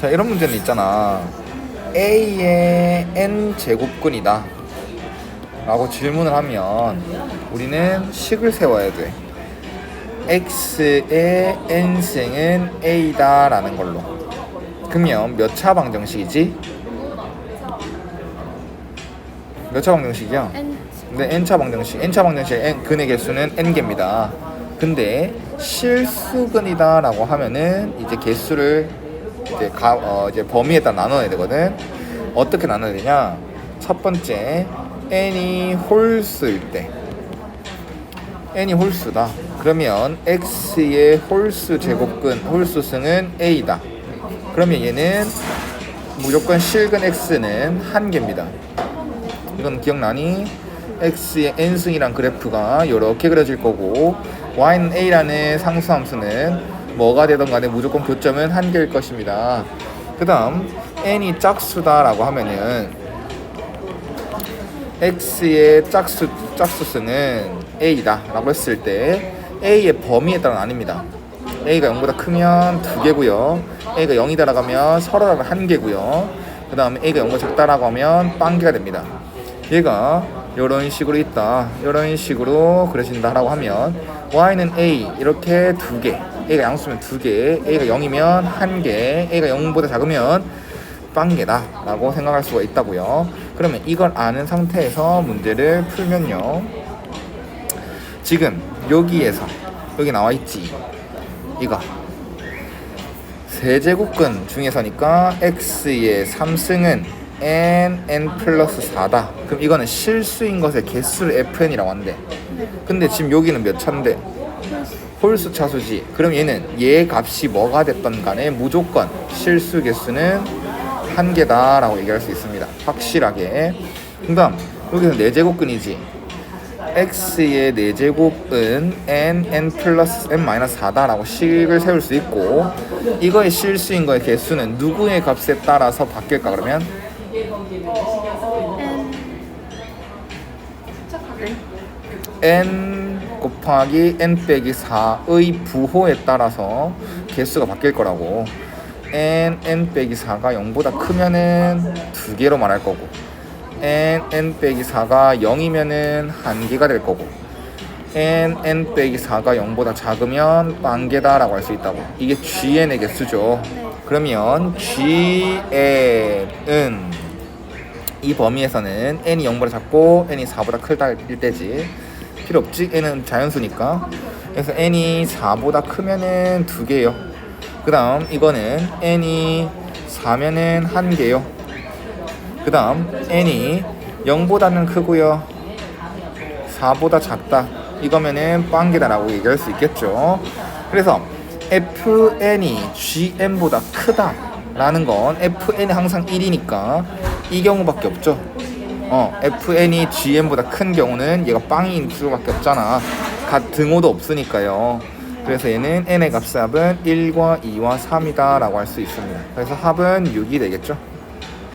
자 이런 문제는 있잖아 A의 n 제곱근이다 라고 질문을 하면 우리는 식을 세워야 돼 x의 n승은 a다 라는 걸로 그러면 몇 차 방정식이지? 몇 차 방정식이야? N 근데 n차 방정식, n차 방정식의 n, 근의 개수는 n개입니다. 근데 실수근이다 라고 하면은 이제 개수를 이제 가, 어, 이제 범위에 따라 나눠야 되거든. 어떻게 나눠야 되냐? 첫 번째 n이 홀수일 때 n이 홀수다. 그러면 x의 홀수 제곱근 홀수승은 a다. 그러면 얘는 무조건 실근 x는 한 개입니다. 이건 기억나니? x의 n승이란 그래프가 이렇게 그려질 거고 y는 a라는 상수함수는 뭐가 되던 간에 무조건 교점은 한 개일 것입니다. 그 다음 n이 짝수다 라고 하면은 x의 짝수, 짝수수는 a다 라고 했을 때 a의 범위에 따라 나뉩니다. a가 0보다 크면 두 개고요. a가 0이다라고 하면 서로라고 한 개고요. 그 다음에 a가 0보다 작다라고 하면 빵개가 됩니다. 얘가 이런 식으로 있다. 이런 식으로 그려진다라고 하면 y는 a 이렇게 두 개. A가 양수면 두 개, a가 0이면 한 개, a가 0보다 작으면 빵개다 라고 생각할 수가 있다고요. 그러면 이걸 아는 상태에서 문제를 풀면요. 지금 여기에서 여기 나와 있지. 이거 세제곱근 중에서니까 x의 3승은 n, n 플러스 4다. 그럼 이거는 실수인 것의 개수를 fn이라고 한대. 근데 지금 여기는 몇 차인데? 홀수 차수지. 그럼 얘는 얘 값이 뭐가 됐던 간에 무조건 실수 개수는 한 개다 라고 얘기할 수 있습니다. 확실하게. 그 다음 여기서 4제곱근이지. x의 4제곱은 n, n 플러스 n 마이너스 4다 라고 식을 세울 수 있고 이거의 실수인 거의 개수는 누구의 값에 따라서 바뀔까 그러면 n 곱하기 n 빼기 4의 부호에 따라서 개수가 바뀔 거라고. n, n 빼기 4가 0보다 크면은 두 개로 말할 거고 n, n 빼기 4가 0이면은 한 개가 될 거고 n, n 빼기 4가 0보다 작으면 만 개다라고 할 수 있다고. 이게 gn의 개수죠. 그러면 gn은 이 범위에서는 n이 0보다 작고 n이 4보다 크다일 때지 필요 없지? N은 자연수니까. 그래서 n이 4보다 크면은 두 개요. 그 다음 이거는 n이 4면은 한 개요. 그 다음 n이 0보다는 크고요. 4보다 작다. 이거면은 빵개다라고 얘기할 수 있겠죠. 그래서 fn이 gn보다 크다 라는 건 fn이 항상 1이니까 이 경우밖에 없죠 어, fn이 gn보다 큰 경우는 얘가 빵인 수밖에 없잖아. 갓 등호도 없으니까요. 그래서 얘는 n의 값의 합은 1과 2와 3이다 라고 할 수 있습니다. 그래서 합은 6이 되겠죠